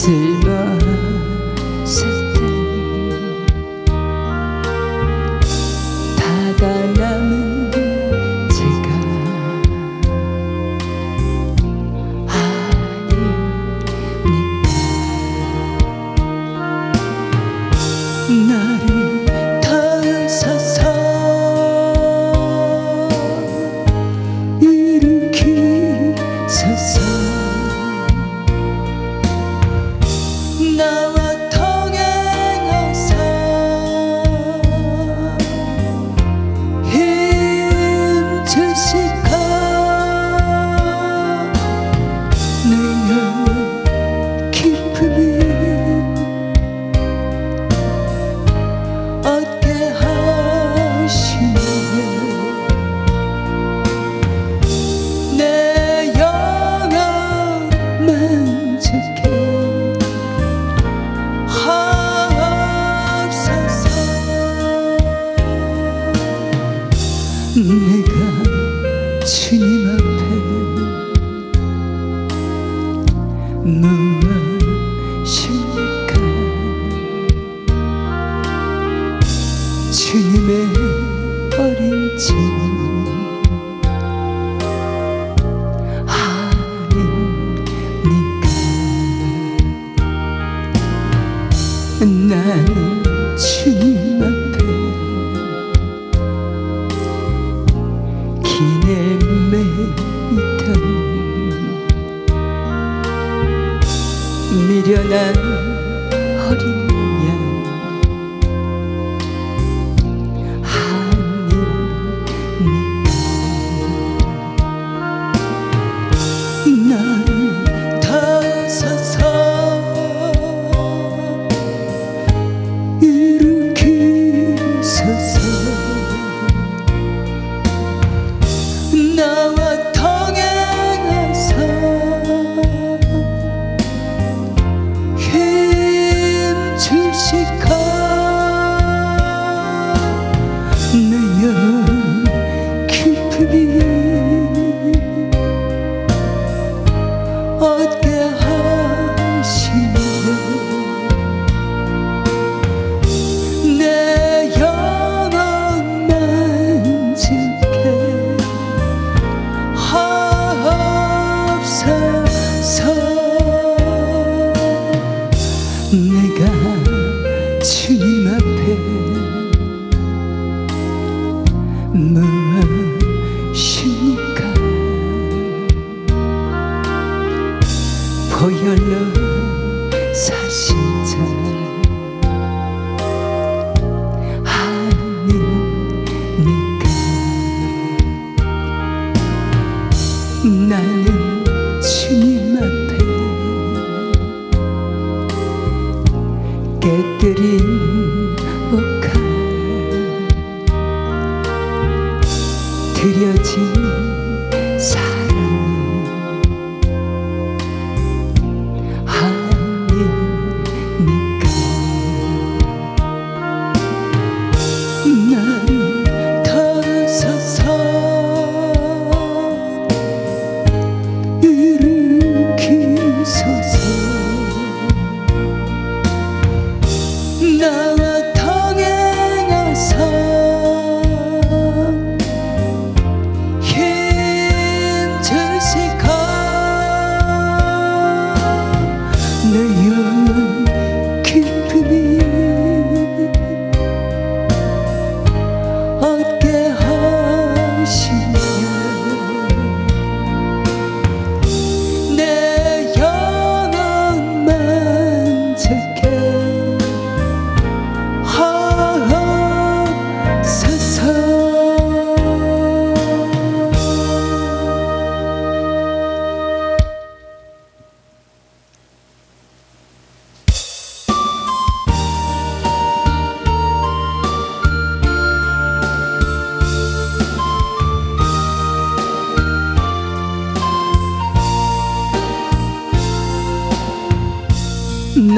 Senhor. 미련한 나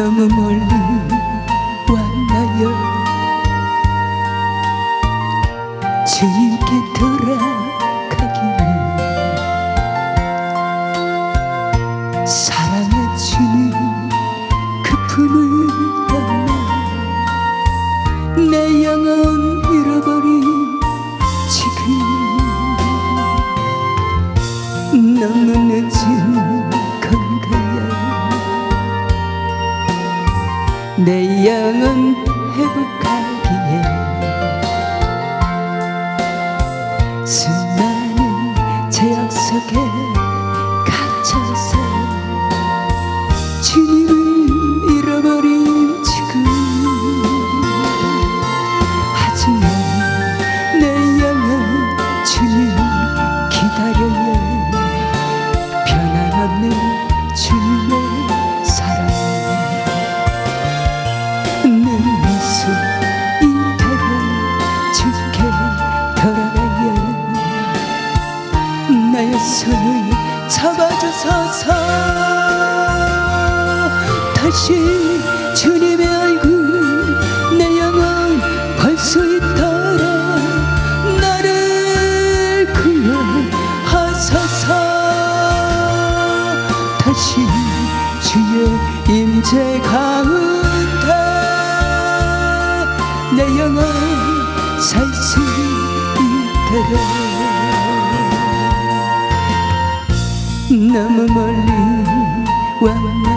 l'homme molle 내 영은 회복하기에 수많은 제약 속에 갇혀서 다시 주님의 얼굴 내 영혼 볼수 있더라 나를 구원하소서. 다시 주의 임재 가운데 내 영혼 살 수 있더라 너무 멀리 왔나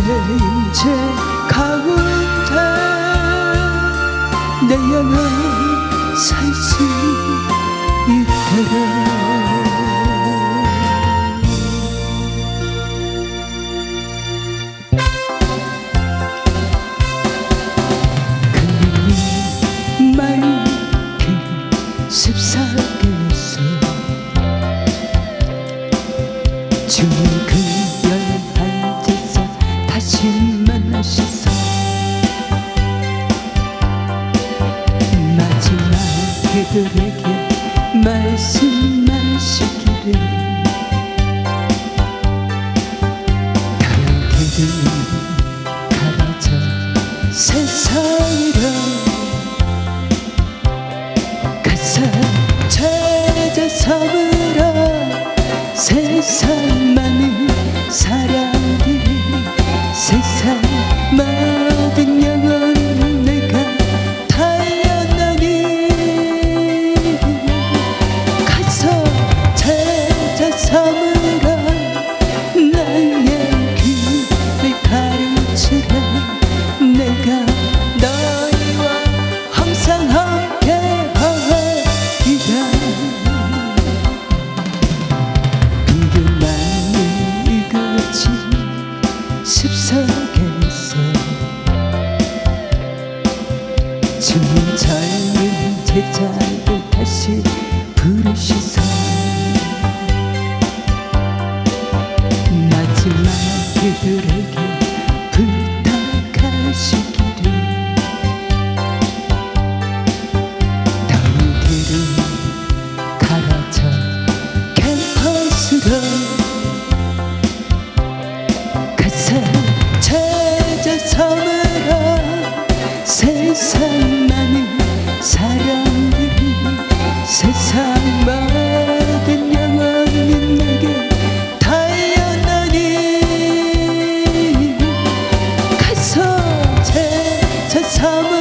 그림체 가운데 내 영혼 살수 만난 시선 마지막 그들에게 말씀하시기를. 다른 길을 가라자 세상이라 가사 찾아 삼으라 세상만을 사랑 man. 지금 젊은 제자도 다시 부르시서 마지막 그들에게 부탁하시기 summer